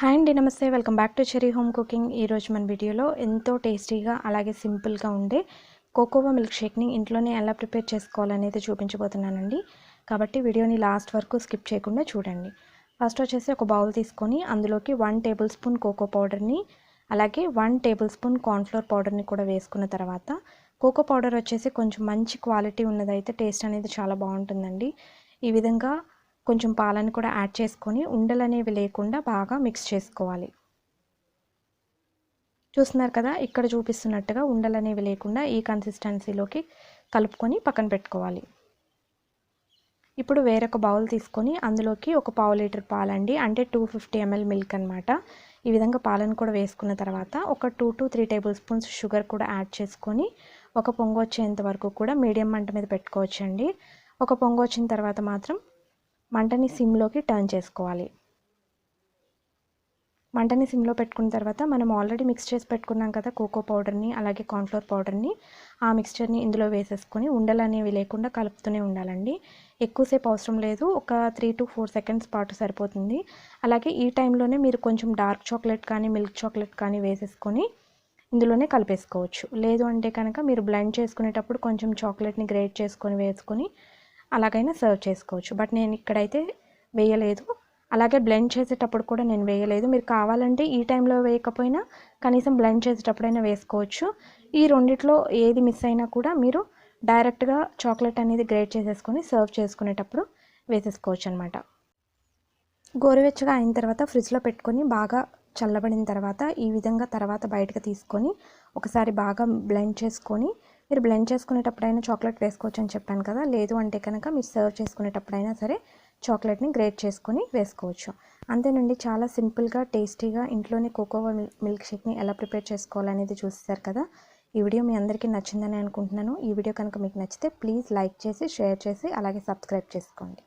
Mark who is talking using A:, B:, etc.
A: Hi అండి నమస్తే. Welcome back to cherry home cooking. ఈరోజు మన వీడియోలో ఎంతో టేస్టీగా అలాగే సింపుల్గా ఉండే కోకోవా మిల్క్ షేక్ని ఇంట్లోనే ఎలా ప్రిపేర్ చేసుకోవాలనేది చూపించబోతున్నానండి. కాబట్టి వీడియోని లాస్ట్ వరకు స్కిప్ చేయకుండా చూడండి. ఫస్ట్ వచ్చేసి ఒక బౌల్ తీసుకొని అందులోకి వన్ టేబుల్ స్పూన్ కోకో పౌడర్ని అలాగే వన్ టేబుల్ స్పూన్ కార్న్ఫ్లోర్ పౌడర్ని కూడా వేసుకున్న తర్వాత కోకో పౌడర్ వచ్చేసి కొంచెం మంచి క్వాలిటీ ఉన్నదైతే టేస్ట్ అనేది చాలా బాగుంటుందండి. ఈ విధంగా కొంచెం పాలను కూడా యాడ్ చేసుకొని ఉండలు అనేవి లేకుండా బాగా మిక్స్ చేసుకోవాలి. చూస్తున్నారు కదా ఇక్కడ చూపిస్తున్నట్టుగా ఉండలు అనేవి లేకుండా ఈ కన్సిస్టెన్సీలోకి కలుపుకొని పక్కన పెట్టుకోవాలి. ఇప్పుడు వేరొక బౌల్ తీసుకొని అందులోకి ఒక పావు లీటర్ పాలండి అంటే టూ ఫిఫ్టీ ఎంఎల్ మిల్క్ అనమాట ఈ విధంగా పాలను కూడా వేసుకున్న తర్వాత ఒక two to three table spoons sugar కూడా యాడ్ చేసుకొని ఒక పొంగు వచ్చేంత వరకు కూడా మీడియం మంట మీద పెట్టుకోవచ్చండి. ఒక పొంగు వచ్చిన తర్వాత మాత్రం మంటని సిమ్లోకి టర్న్ చేసుకోవాలి. మంటని సిమ్లో పెట్టుకున్న తర్వాత మనం ఆల్రెడీ మిక్స్ చేసి పెట్టుకున్నాం కదా కోకో పౌడర్ని అలాగే కార్న్ఫ్లోర్ పౌడర్ని. ఆ మిక్స్చర్ని ఇందులో వేసేసుకొని ఉండలు అనేవి లేకుండా కలుపుతూనే ఉండాలండి. ఎక్కువసేపు అవసరం లేదు. ఒక త్రీ టు ఫోర్ సెకండ్స్ పాటు సరిపోతుంది. అలాగే ఈ టైంలోనే మీరు కొంచెం డార్క్ చాక్లెట్ కానీ మిల్క్ చాక్లెట్ కానీ వేసేసుకొని ఇందులోనే కలిపేసుకోవచ్చు. లేదు అంటే కనుక మీరు బ్లెండ్ చేసుకునేటప్పుడు కొంచెం చాక్లెట్ని గ్రేట్ చేసుకొని వేసుకొని అలాగైనా సర్వ్ చేసుకోవచ్చు. బట్ నేను ఇక్కడైతే వేయలేదు. అలాగే బ్లెండ్ చేసేటప్పుడు కూడా నేను వేయలేదు. మీరు కావాలంటే ఈ టైంలో వేయకపోయినా కనీసం బ్లెండ్ చేసేటప్పుడైనా వేసుకోవచ్చు. ఈ రెండిట్లో ఏది మిస్ అయినా కూడా మీరు డైరెక్ట్గా చాక్లెట్ అనేది గ్రేట్ చేసేసుకొని సర్వ్ చేసుకునేటప్పుడు వేసేసుకోవచ్చు అనమాట గోరువెచ్చగా అయిన తర్వాత ఫ్రిడ్జ్లో పెట్టుకొని బాగా చల్లబడిన తర్వాత ఈ విధంగా తర్వాత బయటకు తీసుకొని ఒకసారి బాగా బ్లెండ్ చేసుకొని మీరు బ్లెండ్ చేసుకునేటప్పుడైనా చాక్లెట్ వేసుకోవచ్చు అని చెప్పాను కదా. లేదు అంటే కనుక మీరు సర్వ్ చేసుకునేటప్పుడైనా సరే చాక్లెట్ని గ్రేట్ చేసుకొని వేసుకోవచ్చు. అంతేనండి చాలా సింపుల్గా టేస్టీగా ఇంట్లోనే కోకోవా మిల్క్ షేక్ని ఎలా ప్రిపేర్ చేసుకోవాలనేది చూసేసారు కదా. ఈ వీడియో మీ అందరికీ నచ్చిందని అనుకుంటున్నాను. ఈ వీడియో కనుక మీకు నచ్చితే ప్లీజ్ లైక్ చేసి షేర్ చేసి అలాగే సబ్స్క్రైబ్ చేసుకోండి.